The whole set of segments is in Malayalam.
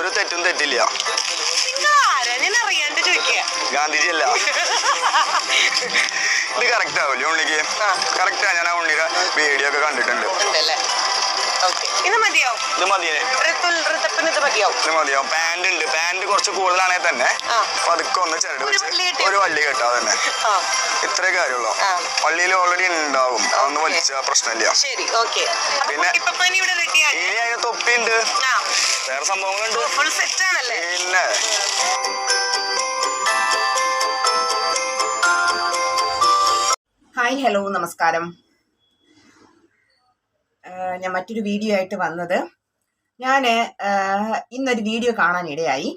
ഒരു തെറ്റും തെറ്റില്ല. ഗാന്ധിജി അല്ല ഇത് കറക്റ്റ് ആവില്ലേ ഉണ്ണിക്ക്. കറക്റ്റാ ഞാൻ ആ ഉണ്ണിയുടെ വീഡിയോ ഒക്കെ കണ്ടിട്ടുണ്ട്. ഇത് മതിയാവും. ഇത് മതിയെ ഋതുൽ ഋതപ്പിന് ഇത് മതിയാവും. ഇത് മതിയാവും. പാന്റ് ഉണ്ട്. പാന്റ് കുറച്ച് കൂടുതലാണെങ്കിൽ തന്നെ. ആ. പതുക്കെ ഒന്ന് ചരട് ഒരു വെച്ച് വള്ളി കെട്ടിയാ ഒരു വള്ളി കെട്ടാ തന്നെ ആ. ഇത്രേ കാര്യമുള്ളൂ. ആ. വള്ളിയിൽ ഓൾറെഡി ഉണ്ടാവും. അതൊന്ന് ഓക്കേ. വലിച്ച പ്രശ്നമില്ല. ശരി ഓക്കെ. പിന്നെ- ഇപ്പൊ പനി ഇവിടെ റെഡിയായി ഇനി അതിന് തൊപ്പിയുണ്ട്. ആ. വേറെ സംഭവങ്ങളുണ്ട്? ഫുൾ സെറ്റ് ആണല്ലേ? പിന്നെ. ഹായ് ഹലോ നമസ്കാരം. ഞാൻ മറ്റൊരു വീഡിയോ ആയിട്ട് വന്നത്. ഞാൻ ഇന്നൊരു വീഡിയോ കാണാനിടയായി.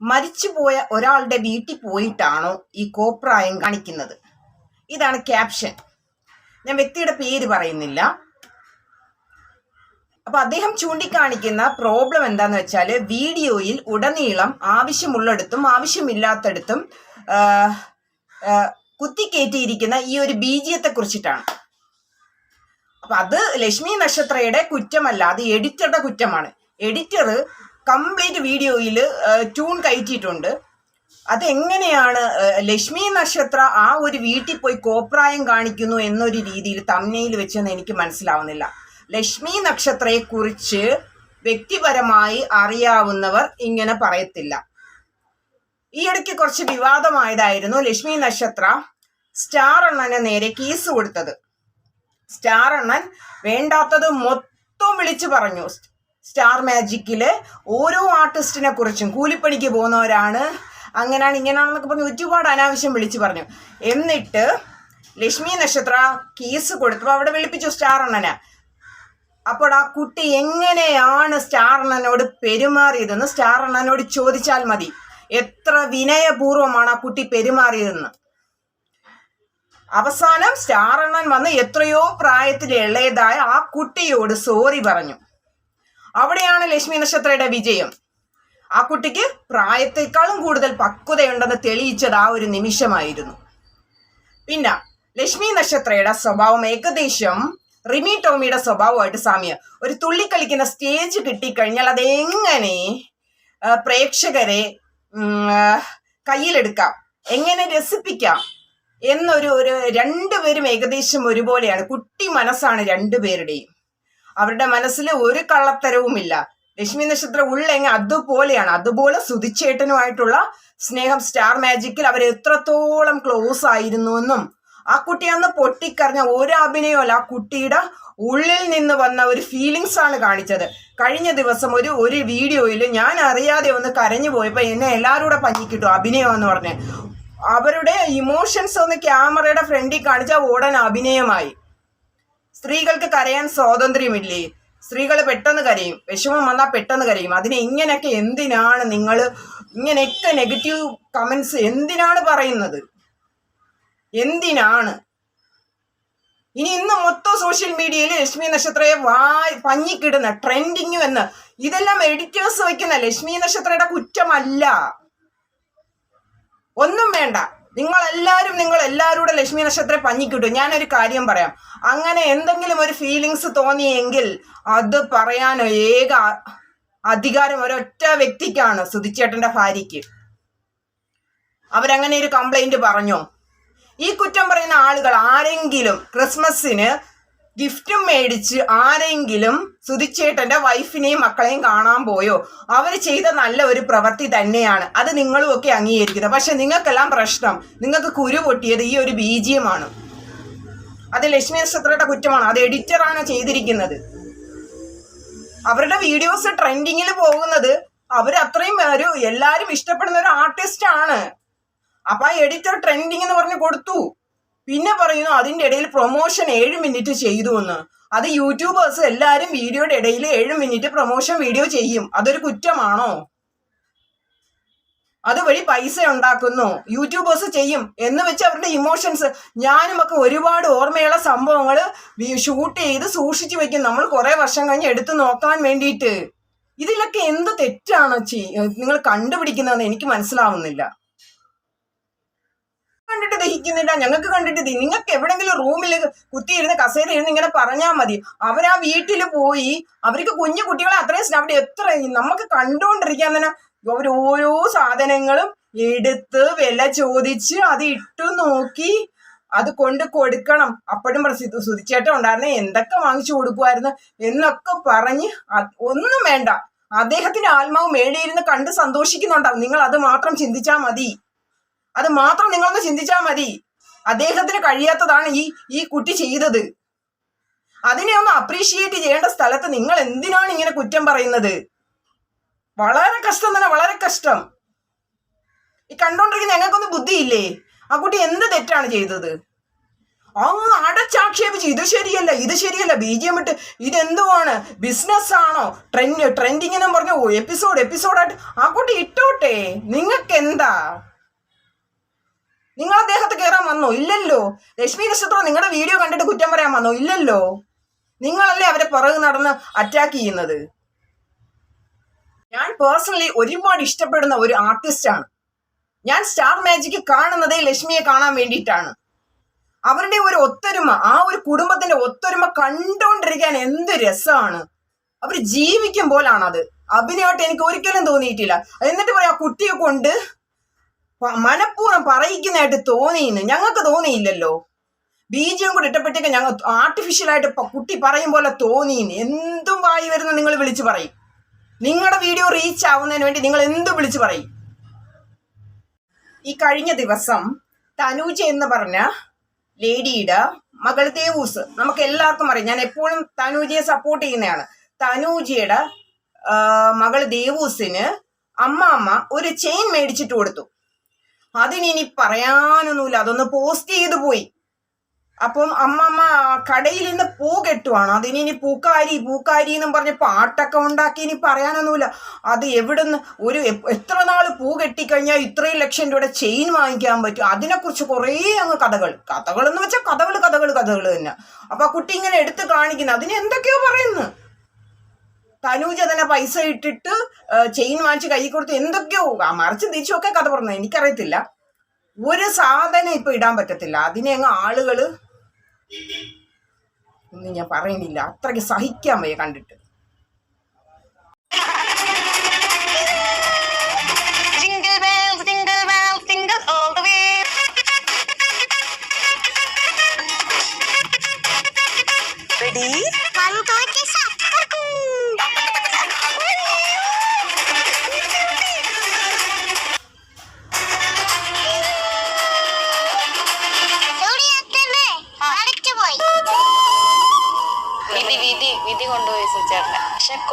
മരിച്ചുപോയ ഒരാളുടെ വീട്ടിൽ പോയിട്ടാണോ ഈ കോപ്രായം കാണിക്കുന്നത്. ഇതാണ് ക്യാപ്ഷൻ ഞാൻ വ്യക്തിയുടെ പേര് പറയുന്നില്ല. അപ്പൊ അദ്ദേഹം ചൂണ്ടിക്കാണിക്കുന്ന പ്രോബ്ലം എന്താന്ന് വെച്ചാൽ വീഡിയോയിൽ ഉടനീളം ആവശ്യമുള്ളിടത്തും ആവശ്യമില്ലാത്തടത്തും കുത്തിക്കേറ്റിയിരിക്കുന്ന ഈ ഒരു ബീജിയത്തെ കുറിച്ചിട്ടാണ് അപ്പൊ അത് ലക്ഷ്മി നക്ഷത്രയുടെ കുറ്റമല്ല അത് എഡിറ്ററുടെ കുറ്റമാണ്. എഡിറ്റർ കംപ്ലീറ്റ് വീഡിയോയിൽ ട്യൂൺ കയറ്റിയിട്ടുണ്ട്. അതെങ്ങനെയാണ് ലക്ഷ്മി നക്ഷത്ര ആ ഒരു വീട്ടിൽ പോയി കോപ്രായം കാണിക്കുന്നു എന്നൊരു രീതിയിൽ തമ്മയിൽ വെച്ചെന്ന് എനിക്ക് മനസ്സിലാവുന്നില്ല. ലക്ഷ്മി നക്ഷത്രയെ കുറിച്ച് വ്യക്തിപരമായി അറിയാവുന്നവർ ഇങ്ങനെ പറയത്തില്ല. ഈ ഇടയ്ക്ക് കുറച്ച് വിവാദമായതായിരുന്നു ലക്ഷ്മി നക്ഷത്ര സ്റ്റാർ അണ്ണന് നേരെ കേസ് കൊടുത്തത്. സ്റ്റാർ അണ്ണൻ വേണ്ടാത്തത് മൊത്തം വിളിച്ചു പറഞ്ഞു. സ്റ്റാർ മാജിക്കിലെ ഓരോ ആർട്ടിസ്റ്റിനെ കുറിച്ചും കൂലിപ്പണിക്ക് പോകുന്നവരാണ്. അങ്ങനെയാണ് ഇങ്ങനെയാണെന്നൊക്കെ പറഞ്ഞ് ഒരുപാട് അനാവശ്യം വിളിച്ചു പറഞ്ഞു. എന്നിട്ട് ലക്ഷ്മി നക്ഷത്ര കേസ് കൊടുത്തപ്പോൾ അവിടെ വിളിപ്പിച്ചു സ്റ്റാർ അണ്ണനെ അപ്പോൾ ആ കുട്ടി എങ്ങനെയാണ് സ്റ്റാർ അണ്ണനോട് പെരുമാറിയതെന്ന് സ്റ്റാർ അണ്ണനോട് ചോദിച്ചാൽ മതി. എത്ര വിനയപൂർവമാണ് ആ കുട്ടി പെരുമാറിയതെന്ന്. അവസാനം സ്റ്റാറണ്ണൻ വന്ന് എത്രയോ പ്രായത്തിൽ ഇളയതായ ആ കുട്ടിയോട് സോറി പറഞ്ഞു. അവിടെയാണ് ലക്ഷ്മി നക്ഷത്രയുടെ വിജയം. ആ കുട്ടിക്ക് പ്രായത്തെക്കാളും കൂടുതൽ പക്വതയുണ്ടെന്ന് തെളിയിച്ചത് ആ ഒരു നിമിഷമായിരുന്നു. പിന്നെ ലക്ഷ്മി നക്ഷത്രയുടെ സ്വഭാവം ഏകദേശം റിമി ടോമിയുടെ സ്വഭാവമായിട്ട് സാമ്യം ഒരു തുള്ളി കളിക്കുന്ന സ്റ്റേജ് കിട്ടിക്കഴിഞ്ഞാൽ അതെങ്ങനെ പ്രേക്ഷകരെ കയ്യിലെടുക്കാം? എങ്ങനെ രസിപ്പിക്കാം? എന്നൊരു ഒരു രണ്ടുപേരും ഏകദേശം ഒരുപോലെയാണ്. കുട്ടി മനസ്സാണ് രണ്ടുപേരുടെയും അവരുടെ മനസ്സിൽ ഒരു കള്ളത്തരവുമില്ല ലക്ഷ്മി നക്ഷത്രം ഉള്ളെങ്കിൽ അതുപോലെയാണ്. അതുപോലെ സുതിച്ചേട്ടനുമായിട്ടുള്ള സ്നേഹം സ്റ്റാർ മാജിക്കിൽ അവർ എത്രത്തോളം ക്ലോസ് ആയിരുന്നു എന്നും ആ കുട്ടി അന്ന് പൊട്ടിക്കറിഞ്ഞ ഒരു അഭിനയമല്ല ആ കുട്ടിയുടെ ഉള്ളിൽ നിന്ന് വന്ന ഒരു ഫീലിങ്സ് ആണ് കാണിച്ചത്. കഴിഞ്ഞ ദിവസം ഒരു ഒരു വീഡിയോയിൽ ഞാൻ അറിയാതെ ഒന്ന് കരഞ്ഞു പോയപ്പോൾ എന്നെ എല്ലാവരും കൂടെ പഞ്ഞിക്കിട്ടു അഭിനയം എന്ന് പറഞ്ഞ്. അവരുടെ ഇമോഷൻസ് ഒന്ന് ക്യാമറയുടെ ഫ്രണ്ടിൽ കാണിച്ചാൽ ഉടൻ അഭിനയമായി. സ്ത്രീകൾക്ക് കരയാൻ സ്വാതന്ത്ര്യമില്ലേ? സ്ത്രീകൾ പെട്ടെന്ന് കരയും. വിഷമം വന്നാൽ പെട്ടെന്ന് കരയും. അതിന് ഇങ്ങനെയൊക്കെ എന്തിനാണ് നിങ്ങൾ ഇങ്ങനെയൊക്കെ നെഗറ്റീവ് കമൻസ് എന്തിനാണ് പറയുന്നത്? എന്തിനാണ്? ഇനി ഇന്ന് മൊത്തം സോഷ്യൽ മീഡിയയിൽ ലക്ഷ്മി നക്ഷത്രയെ വായി പഞ്ഞിക്കിടുന്ന ട്രെൻഡിങ് എന്ന് ഇതെല്ലാം എഡിറ്റേഴ്സ് വയ്ക്കുന്ന ലക്ഷ്മി നക്ഷത്രയുടെ കുറ്റമല്ല. ഒന്നും വേണ്ട. നിങ്ങളെല്ലാവരും നിങ്ങൾ എല്ലാവരുടെ ലക്ഷ്മി നക്ഷത്രം പഞ്ഞിക്കിട്ടു. ഞാനൊരു കാര്യം പറയാം. അങ്ങനെ എന്തെങ്കിലും ഒരു ഫീലിങ്സ് തോന്നിയെങ്കിൽ അത് പറയാൻ ഏക അധികാരം ഒരൊറ്റ വ്യക്തിക്കാണ് സുധിച്ചേട്ടന്റെ ഭാര്യയ്ക്ക്. അവരങ്ങനെ ഒരു കംപ്ലൈന്റ് പറഞ്ഞു. ഈ കുറ്റം പറയുന്ന ആളുകൾ ആരെങ്കിലും ക്രിസ്മസിന് ഗിഫ്റ്റും മേടിച്ച് ആരെങ്കിലും സുധിച്ചേട്ടന്റെ വൈഫിനെയും മക്കളെയും കാണാൻ പോയോ? അവർ ചെയ്ത നല്ല ഒരു പ്രവൃത്തി തന്നെയാണ്. അത് നിങ്ങളും ഒക്കെ അംഗീകരിക്കുന്നത്. പക്ഷെ നിങ്ങൾക്കെല്ലാം പ്രശ്നം. നിങ്ങൾക്ക് കുരു പൊട്ടിയത് ഈ ഒരു ബീജിയമാണ്. അത് ലക്ഷ്മി നക്ഷത്രയുടെ കുറ്റമാണ്. അത് എഡിറ്ററാണ് ചെയ്തിരിക്കുന്നത്. അവരുടെ വീഡിയോസ് ട്രെൻഡിങ്ങിൽ പോകുന്നത് അവർ അത്രയും ഒരു എല്ലാവരും ഇഷ്ടപ്പെടുന്ന ഒരു ആർട്ടിസ്റ്റ് ആണ്. അപ്പൊ ആ എഡിറ്റർ ട്രെൻഡിങ് എന്ന് പറഞ്ഞ് കൊടുത്തു. പിന്നെ പറയുന്നു അതിന്റെ ഇടയിൽ പ്രൊമോഷൻ ഏഴ് മിനിറ്റ് ചെയ്തു എന്ന്. അത് യൂട്യൂബേഴ്സ് എല്ലാവരും വീഡിയോയുടെ ഇടയിൽ ഏഴ് മിനിറ്റ് പ്രൊമോഷൻ വീഡിയോ ചെയ്യും. അതൊരു കുറ്റമാണോ? അതുവഴി പൈസ ഉണ്ടാക്കുന്നു. യൂട്യൂബേഴ്സ് ചെയ്യും. എന്ന് വെച്ച് അവരുടെ ഇമോഷൻസ് ഞാനും ഒക്കെ ഒരുപാട് ഓർമ്മയുള്ള സംഭവങ്ങൾ ഷൂട്ട് ചെയ്ത് സൂക്ഷിച്ചു വെക്കും. നമ്മൾ കുറെ വർഷം കഴിഞ്ഞ് എടുത്തു നോക്കാൻ വേണ്ടിയിട്ട്. ഇതിലൊക്കെ എന്ത് തെറ്റാണ് നിങ്ങൾ കണ്ടുപിടിക്കുന്നതെന്ന് എനിക്ക് മനസ്സിലാവുന്നില്ല. കണ്ടിട്ട് ദഹിക്കുന്നില്ല. ഞങ്ങൾക്ക് കണ്ടിട്ട് നിങ്ങൾക്ക് എവിടെങ്കിലും റൂമിൽ കുത്തിയിരുന്ന് കസേര ഇരുന്ന് ഇങ്ങനെ പറഞ്ഞാൽ മതി. അവരാ വീട്ടിൽ പോയി അവർക്ക് കുഞ്ഞു കുട്ടികളെ അത്രയും അവിടെ എത്ര നമുക്ക് കണ്ടുകൊണ്ടിരിക്കാൻ തന്നെ അവർ ഓരോ സാധനങ്ങളും എടുത്ത് വില ചോദിച്ച് അത് ഇട്ടു നോക്കി അത് കൊണ്ട് കൊടുക്കണം. അപ്പോഴും പ്രസിദ്ധ സുതിച്ചേട്ടൻ ഉണ്ടായിരുന്നെ എന്തൊക്കെ വാങ്ങിച്ചു കൊടുക്കുമായിരുന്നു എന്നൊക്കെ പറഞ്ഞ് ഒന്നും വേണ്ട. അദ്ദേഹത്തിന്റെ ആത്മാവ് മേടിയിരുന്ന് കണ്ട് സന്തോഷിക്കുന്നുണ്ടാവും. നിങ്ങൾ അത് മാത്രം ചിന്തിച്ചാൽ മതി. അത് മാത്രം നിങ്ങളൊന്ന് ചിന്തിച്ചാൽ മതി. അദ്ദേഹത്തിന് കഴിയാത്തതാണ് ഈ ഈ കുട്ടി ചെയ്തത്. അതിനെ ഒന്ന് അപ്രീഷിയേറ്റ് ചെയ്യേണ്ട സ്ഥലത്ത് നിങ്ങൾ എന്തിനാണ് ഇങ്ങനെ കുറ്റം പറയുന്നത്? വളരെ കഷ്ടം തന്നെ വളരെ കഷ്ടം. ഈ കണ്ടോണ്ടിരിക്കുന്ന ഞങ്ങൾക്കൊന്നും ബുദ്ധിയില്ലേ? ആ കുട്ടി എന്ത് തെറ്റാണ് ചെയ്തത്? അങ്ങ് അടച്ചാക്ഷേപിച്ച് ഇത് ശരിയല്ല ഇത് ശരിയല്ല ബി ജി എം ഇട്ട് ബിസിനസ് ആണോ? ട്രെൻഡ് ട്രെൻഡിങ് എന്നും പറഞ്ഞു എപ്പിസോഡ് എപ്പിസോഡായിട്ട് ആ കുട്ടി ഇട്ടോട്ടെ? നിങ്ങൾക്ക് എന്താ നിങ്ങൾ അദ്ദേഹത്തെ കയറാൻ വന്നോ? ഇല്ലല്ലോ. രശ്മി നക്ഷത്രം നിങ്ങളുടെ വീഡിയോ കണ്ടിട്ട് കുറ്റം പറയാൻ വന്നോ? ഇല്ലല്ലോ. നിങ്ങളല്ലേ അവരെ പുറകെ നടന്ന് അറ്റാക്ക് ചെയ്യുന്നത്? ഞാൻ പേഴ്സണലി ഒരുപാട് ഇഷ്ടപ്പെടുന്ന ഒരു ആർട്ടിസ്റ്റാണ് ഞാൻ സ്റ്റാർ മാജിക് കാണുന്നതേ ലക്ഷ്മിയെ കാണാൻ വേണ്ടിയിട്ടാണ്. അവരുടെ ഒരു ഒത്തൊരുമ ആ ഒരു കുടുംബത്തിന്റെ ഒത്തൊരുമ കണ്ടുകൊണ്ടിരിക്കാൻ എന്ത് രസമാണ്. അവർ ജീവിക്കും പോലാണത് അഭിനയമായിട്ട് എനിക്ക് ഒരിക്കലും തോന്നിയിട്ടില്ല. എന്നിട്ട് പറയാം കുട്ടിയെ കൊണ്ട് മനഃപൂർവം പറയിക്കുന്നതായിട്ട് തോന്നിയെന്ന് ഞങ്ങൾക്ക് തോന്നിയില്ലല്ലോ. ബീജം കൂടെ ഇട്ടപ്പോഴത്തേക്ക് ഞങ്ങൾ ആർട്ടിഫിഷ്യൽ ആയിട്ട് കുട്ടി പറയും പോലെ തോന്നിയെന്ന് എന്തും വായി വരുന്ന നിങ്ങൾ വിളിച്ചു പറയും. നിങ്ങളുടെ വീഡിയോ റീച്ച് ആവുന്നതിന് വേണ്ടി നിങ്ങൾ എന്തും വിളിച്ചു പറയും. ഈ കഴിഞ്ഞ ദിവസം തനൂജ എന്ന് പറഞ്ഞ ലേഡിയുടെ മകൾ ദേവൂസ് നമുക്ക് എല്ലാവർക്കും അറിയാം. ഞാൻ എപ്പോഴും തനൂജയെ സപ്പോർട്ട് ചെയ്യുന്നതാണ്. തനൂജയുടെ മകൾ ദേവൂസിന് അമ്മാമ്മ ഒരു ചെയിൻ മേടിച്ചിട്ട് കൊടുത്തു. അതിനി പറയാനൊന്നുമില്ല. അതൊന്ന് പോസ്റ്റ് ചെയ്തു പോയി. അപ്പം അമ്മമ്മ കടയിൽ നിന്ന് പൂ കെട്ടുവാണ്. അതിനി പൂക്കാരി പൂക്കാരി എന്നും പറഞ്ഞ് പാട്ടൊക്കെ ഉണ്ടാക്കി ഇനി പറയാനൊന്നുമില്ല. അത് എവിടുന്ന് ഒരു എത്ര നാൾ പൂ കെട്ടിക്കഴിഞ്ഞാൽ ഇത്രയും ലക്ഷം രൂപയുടെ ചെയിൻ വാങ്ങിക്കാൻ പറ്റും? അതിനെക്കുറിച്ച് കുറേ അങ്ങ് കഥകൾ. കഥകൾ എന്ന് വെച്ചാൽ കഥകൾ കഥകൾ കഥകൾ തന്നെ. അപ്പം ആ കുട്ടി ഇങ്ങനെ എടുത്ത് കാണിക്കുന്നത് അതിന് എന്തൊക്കെയോ പറയുന്നു. തനൂജ തന്നെ പൈസ ഇട്ടിട്ട് ചെയിൻ വാങ്ങിച്ച് കൈ കൊടുത്ത് എന്തൊക്കെയോ ആ, മറിച്ച് തിരിച്ചൊക്കെ കഥ പറഞ്ഞു. എനിക്കറിയത്തില്ല. ഒരു സാധനം ഇപ്പൊ ഇടാൻ പറ്റത്തില്ല. അതിനെ അങ്ങ് ആളുകൾ ഒന്നും ഞാൻ പറയുന്നില്ല. അത്രയ്ക്ക് സഹിക്കാൻ വയ്യ കണ്ടിട്ട്. Ready? One, two, three,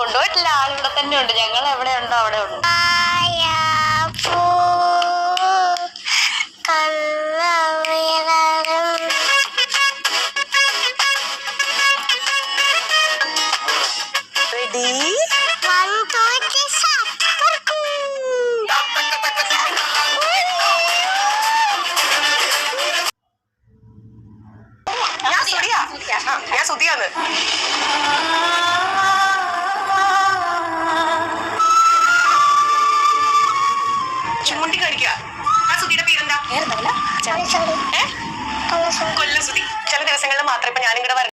കൊണ്ടുപോയിട്ടില്ല ആളിവിടെ തന്നെ ഉണ്ട്. ഞങ്ങൾ എവിടെ ഉണ്ടോ അവിടെ ഉണ്ട്? ഞാൻ സുതിയാണ് ഞാൻ സുധിയാന്ന്. പേരെന്താ ഏ? കൊല്ലം സുധി. ചില ദിവസങ്ങളിൽ മാത്രമേ ഇപ്പൊ ഞാനിവിടെ